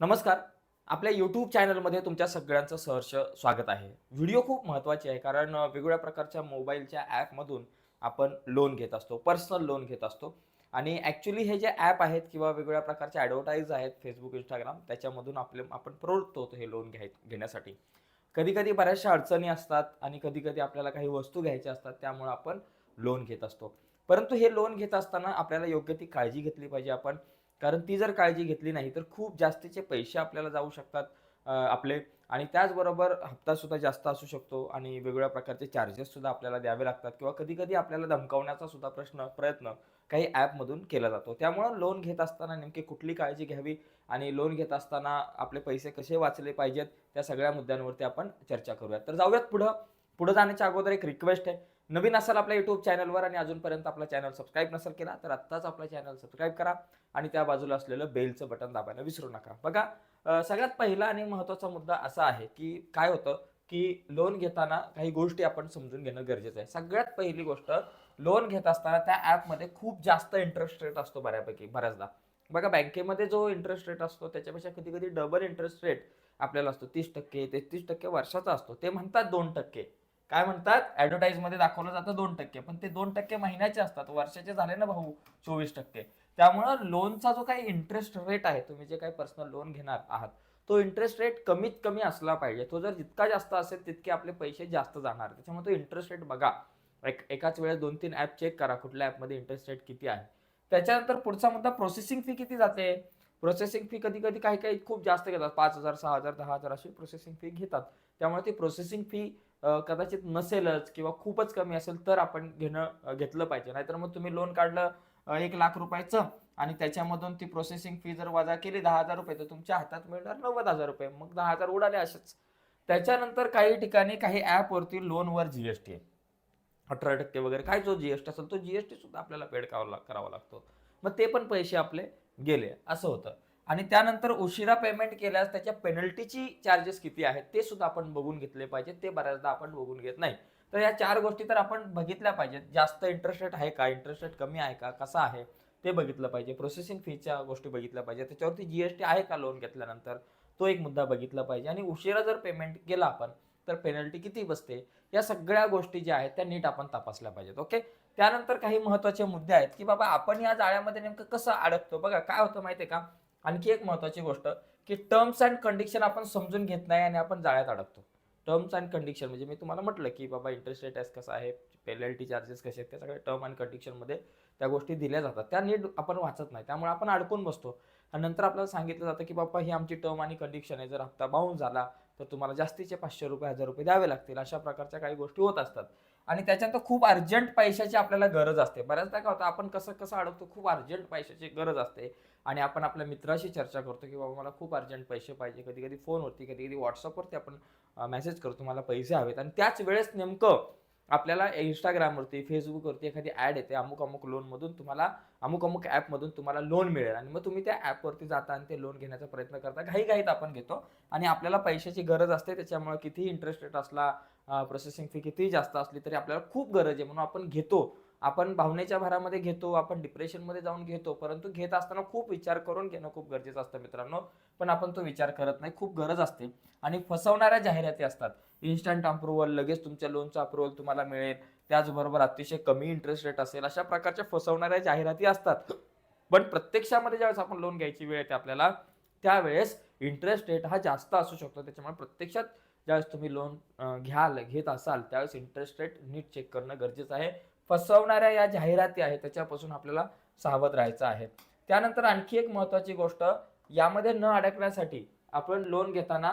नमस्कार. आपल्या यूट्यूब चॅनलमध्ये तुमच्या सगळ्यांचं सहर्ष स्वागत आहे. व्हिडिओ खूप महत्त्वाचे आहे कारण वेगवेगळ्या प्रकारच्या मोबाईलच्या ॲपमधून आपण लोन घेत असतो पर्सनल लोन घेत असतो. आणि ॲक्च्युली हे जे ॲप आहेत किंवा वेगवेगळ्या प्रकारचे ॲडव्हर्टाईज आहेत फेसबुक इंस्टाग्राम त्याच्यामधून आपले आपण प्रवृत्त होतो हे लोन घ्याय घेण्यासाठी. कधी कधी बऱ्याचशा अडचणी असतात आणि कधी कधी आपल्याला काही वस्तू घ्यायच्या असतात त्यामुळे आपण लोन घेत असतो. परंतु हे लोन घेत असताना आपल्याला योग्य ती काळजी घेतली पाहिजे आपण. कारण ती जर काळजी घेतली नाही तर खूप जास्तीचे पैसे आपल्याला जाऊ शकतात आपले. आणि त्याचबरोबर हप्तासुद्धा जास्त असू शकतो आणि वेगवेगळ्या प्रकारचे चार्जेससुद्धा आपल्याला द्यावे लागतात किंवा कधीकधी आपल्याला धमकावण्याचा सुद्धा प्रश्न प्रयत्न काही ॲपमधून केला जातो. त्यामुळं लोन घेत असताना नेमकी कुठली काळजी घ्यावी आणि लोन घेत असताना आपले पैसे कसे वाचले पाहिजेत त्या सगळ्या मुद्द्यांवरती आपण चर्चा करूयात तर जाऊयात पुढं. पुढं जाण्याच्या अगोदर एक रिक्वेस्ट आहे. नवीन असाल आपल्या युट्यूब चॅनलवर आणि अजूनपर्यंत आपला चॅनल सबस्क्राईब नसेल केला तर आत्ताच आपला चॅनल सबस्क्राईब करा आणि त्या बाजूला असलेलं बेलचं बटन दाबायला विसरू नका. बघा सगळ्यात पहिला आणि महत्त्वाचा मुद्दा असा आहे की काय होतं की लोन घेताना काही गोष्टी आपण समजून घेणं गरजेचं आहे. सगळ्यात पहिली गोष्ट लोन घेत असताना त्या ॲपमध्ये खूप जास्त इंटरेस्ट रेट असतो बऱ्यापैकी बऱ्याचदा. बघा बँकेमध्ये जो इंटरेस्ट रेट असतो त्याच्यापेक्षा कधी कधी डबल इंटरेस्ट रेट आपल्याला असतो. तीस टक्के तेहतीस टक्के वर्षाचा असतो. ते म्हणतात दोन टक्के. काय म्हणतात? ऍडव्हर्टाईजमध्ये दाखवलं जातं दोन टक्के. पण ते दोन टक्के महिन्याचे असतात. वर्षाचे झाले ना भाऊ चोवीस टक्के. त्यामुळं लोनचा जो काही इंटरेस्ट रेट आहे तुम्ही जे काही पर्सनल लोन घेणार आहात तो इंटरेस्ट रेट कमीत कमी असला पाहिजे. तो जर जितका जास्त असेल तितके आपले पैसे जास्त जाणार. त्याच्यामुळे तो इंटरेस्ट रेट बघा. एक एकाच वेळेस दोन तीन ॲप चेक करा कुठल्या ॲपमध्ये इंटरेस्ट रेट किती आहे. त्याच्यानंतर पुढचा मुद्दा प्रोसेसिंग फी किती जाते? प्रोसेसिंग फी कधी कधी काही काही खूप जास्त घेतात. पाच हजार सहा हजार दहा हजार अशी प्रोसेसिंग फी घेतात. त्यामुळे ती प्रोसेसिंग फी कदाचित नसेलच किंवा खूपच कमी असेल तर आपण घेणं घेतलं पाहिजे. नाहीतर मग तुम्ही लोन काढलं एक लाख रुपयाचं आणि त्याच्यामधून ती प्रोसेसिंग फी जर वजा केली दहा हजार रुपये तर तुमच्या हातात मिळणार नव्वद हजार रुपये. मग दहा हजार उडाले असेच. त्याच्यानंतर काही ठिकाणी काही ॲपवरती लोनवर जी एस टी आहे. अठरा टक्के वगैरे काय जो जी एस टी असेल तो जी एस टी सुद्धा आपल्याला पेड करावा लाग- करावा लागतो. मग ते पण पैसे आपले गेले. असं होतं. आणि त्यानंतर उशिरा पेमेंट केल्यास त्याच्या पेनल्टीची चार्जेस किती आहेत ते सुद्धा आपण बघून घेतले पाहिजे ते बऱ्याचदा आपण बघून घेत नाही. तर या चार गोष्टी तर आपण बघितल्या पाहिजेत. जास्त इंटरेस्ट रेट आहे का? इंटरेस्ट रेट कमी आहे का? कसा आहे? ते बघितलं पाहिजे. प्रोसेसिंग फीच्या गोष्टी बघितल्या पाहिजे त्याच्यावरती जीएसटी आहे का लोन घेतल्यानंतर? तो एक मुद्दा बघितला पाहिजे. आणि उशिरा जर पेमेंट केला आपण तर पेनल्टी किती बसते? या सगळ्या गोष्टी ज्या आहेत त्या नीट आपण तपासल्या पाहिजेत. ओके त्यानंतर काही महत्त्वाचे मुद्दे आहेत की बाबा आपण या जाळ्यामध्ये नेमकं कसं अडकतो? बघा काय होतं माहिती आहे का? आणखी एक महत्त्वाची गोष्ट की टर्म्स अँड कंडिशन आपण समजून घेत नाही आणि आपण जाळ्यात अडकतो. टर्म्स अँड कंडिशन म्हणजे मी तुम्हाला म्हटलं की बाबा इंटरेस्ट रेट कसा आहे पेनल्टी चार्जेस कसे आहेत त्या सगळ्या टर्म अँड कंडिशनमध्ये त्या गोष्टी दिल्या जातात. त्या नीट आपण वाचत नाही. त्यामुळे आपण अडकून बसतो. आणि नंतर आपल्याला सांगितलं जातं की बाबा ही आमची टर्म आणि कंडिशन आहे. जर हप्ता बाहून झाला तर तुम्हाला जास्तीचे पाचशे रुपये हजार रुपये द्यावे लागतील. अशा प्रकारच्या काही गोष्टी होत असतात. आणि त्याच्यानंतर खूप अर्जंट पैशाची आपल्याला गरज असते. बऱ्याचदा काय होतं आपण कसं कसं अडकतो खूप अर्जंट पैशाची गरज असते. आणि आपण आपल्या मित्राशी चर्चा करतो की बाबा मला खूप अर्जंट पैसे पाहिजे. कधी कधी फोनवरती कधी कधी व्हॉट्सअपवरती आपण मेसेज करतो मला पैसे हवेत. आणि त्याच वेळेस नेमकं आपल्याला इंस्टाग्रामवरती फेसबुकवरती एखादी ॲड येते अमुक अमुक लोनमधून तुम्हाला अमुक अमुक ॲपमधून तुम्हाला लोन मिळेल. आणि मग तुम्ही त्या ॲपवरती जाता आणि ते लोन घेण्याचा प्रयत्न करता. घाईघाईत आपण घेतो. आणि आपल्याला पैशाची गरज असते त्याच्यामुळे कितीही इंटरेस्ट रेट असला प्रोसेसिंग फी कितीही जास्त असली तरी आपल्याला खूप गरज आहे. म्हणून आपण घेतो. आपण भावनेच्या भरामध्ये घेतो आपण डिप्रेशनमध्ये जाऊन घेतो परंतु घेत असताना खूप विचार करून घेणं खूप गरजेचं असतं मित्रांनो. पण आपण तो विचार करत नाही खूप गरज असते. आणि फसवणाऱ्या जाहिराती असतात. इन्स्टंट अप्रुव्हल लगेच तुमच्या लोनचं अप्रुव्हल तुम्हाला मिळेल. त्याचबरोबर अतिशय कमी इंटरेस्ट रेट असेल अशा प्रकारच्या फसवणाऱ्या जाहिराती असतात. पण प्रत्यक्षामध्ये ज्यावेळेस आपण लोन घ्यायची वेळ येते आपल्याला त्यावेळेस इंटरेस्ट रेट हा जास्त असू शकतो. त्याच्यामुळे प्रत्यक्षात ज्यावेळेस तुम्ही लोन घ्याल घेत असाल त्यावेळेस इंटरेस्ट रेट नीट चेक करणं गरजेचं आहे. फसवणाऱ्या या जाहिराती आहेत त्याच्यापासून आपल्याला सावध राहायचं आहे. त्यानंतर आणखी एक महत्त्वाची गोष्ट यामध्ये न अडकण्यासाठी आपण लोन घेताना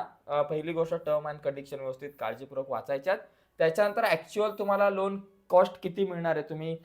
पहिली गोष्ट टर्म अँड कंडिशन व्यवस्थित काळजीपूर्वक वाचायच्यात. त्याच्यानंतर ॲक्च्युअल तुम्हाला लोन कॉस्ट किती मिळणार आहे? तुम्ही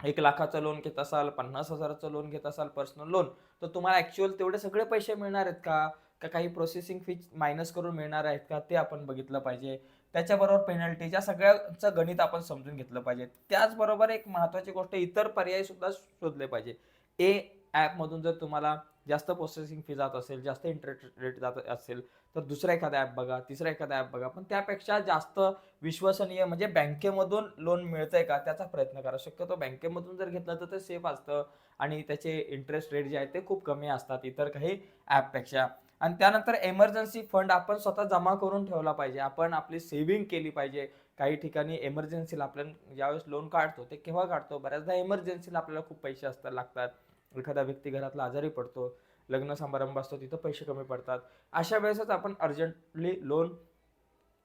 एक लाखाचं लोन घेत असाल पन्नास हजाराचं लोन घेत असाल पर्सनल लोन तर तुम्हाला ॲक्च्युअल तेवढे सगळे पैसे मिळणार आहेत का? का काही प्रोसेसिंग फी मायनस करून मिळणार आहेत का? ते आपण बघितलं पाहिजे. त्याच्याबरोबर पेनल्टी या सगळ्याचं गणित आपण समजून घेतलं पाहिजे. त्याचबरोबर एक महत्त्वाची गोष्ट इतर पर्याय सुद्धा शोधले पाहिजे. ए ॲपमधून जर तुम्हाला जास्त प्रोसेसिंग फी जात असेल जास्त इंटरेस्ट रेट जात असेल तर दुसरा एखादा ॲप बघा तिसरा एखादा ॲप बघा. पण त्यापेक्षा जास्त विश्वसनीय म्हणजे बँकेमधून लोन मिळतंय का त्याचा प्रयत्न करा. शक्यतो बँकेमधून जर घेतलं तर ते सेफ असतं आणि त्याचे इंटरेस्ट रेट जे आहेत ते खूप कमी असतात इतर काही ॲपपेक्षा आणि त्यानंतर एमर्जन्सी फंड आपण स्वतः जमा करून ठेवला पाहिजे. आपण आपली सेव्हिंग केली पाहिजे. काही ठिकाणी एमर्जन्सीला आपण ज्यावेळेस लोन काढतो ते केव्हा काढतो? बऱ्याचदा एमर्जन्सीला आपल्याला खूप पैसे असतात लागतात. एखादा व्यक्ती घरातला आजारी पडतो लग्न समारंभ असतो तिथं पैसे कमी पडतात. अशा वेळेसच आपण अर्जंटली लोन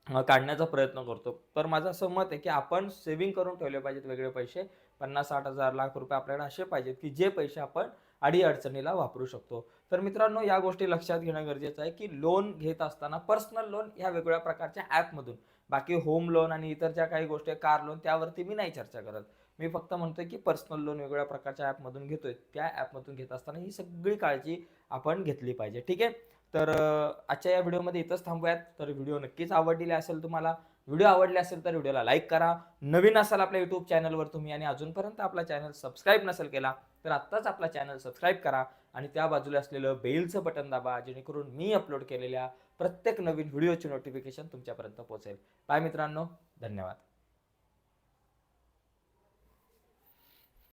काढण्याचा प्रयत्न करतो. तर माझं असं मत आहे की आपण सेव्हिंग करून ठेवले पाहिजेत वेगळे पैसे. पन्नास साठ हजार लाख रुपये आपल्याकडे असे पाहिजेत की जे पैसे आपण अडी अडचणीला वापरू शकतो. तर मित्रांनो या गोष्टी लक्षात घेणं गरजेचं आहे की लोन घेत असताना पर्सनल लोन ह्या वेगवेगळ्या प्रकारच्या ॲपमधून बाकी होम लोन आणि इतर ज्या काही गोष्टी कार लोन त्यावरती मी नाही चर्चा करत. मी फक्त म्हणतोय की पर्सनल लोन वेगवेगळ्या प्रकारच्या ॲपमधून घेतोय. त्या ॲपमधून घेत असताना ही सगळी काळजी आपण घेतली पाहिजे. ठीक आहे? तर आजच्या या व्हिडिओमध्ये इथंच थांबूयात. तर व्हिडिओ नक्कीच आवडलेला असेल तुम्हाला व्हिडिओ आवडले असेल तर व्हिडिओला लाईक करा. नवीन असाल आपल्या युट्यूब चॅनलवर तुम्ही आणि अजूनपर्यंत आपला चॅनल सबस्क्राईब नसेल केला तर आत्ताच आपला चॅनल सबस्क्राईब करा आणि त्या बाजूला असलेलं बेलचं बटन दाबा जेणेकरून मी अपलोड केलेल्या प्रत्येक नवीन व्हिडिओची नोटिफिकेशन तुमच्यापर्यंत पोहोचेल. बाय मित्रांनो धन्यवाद.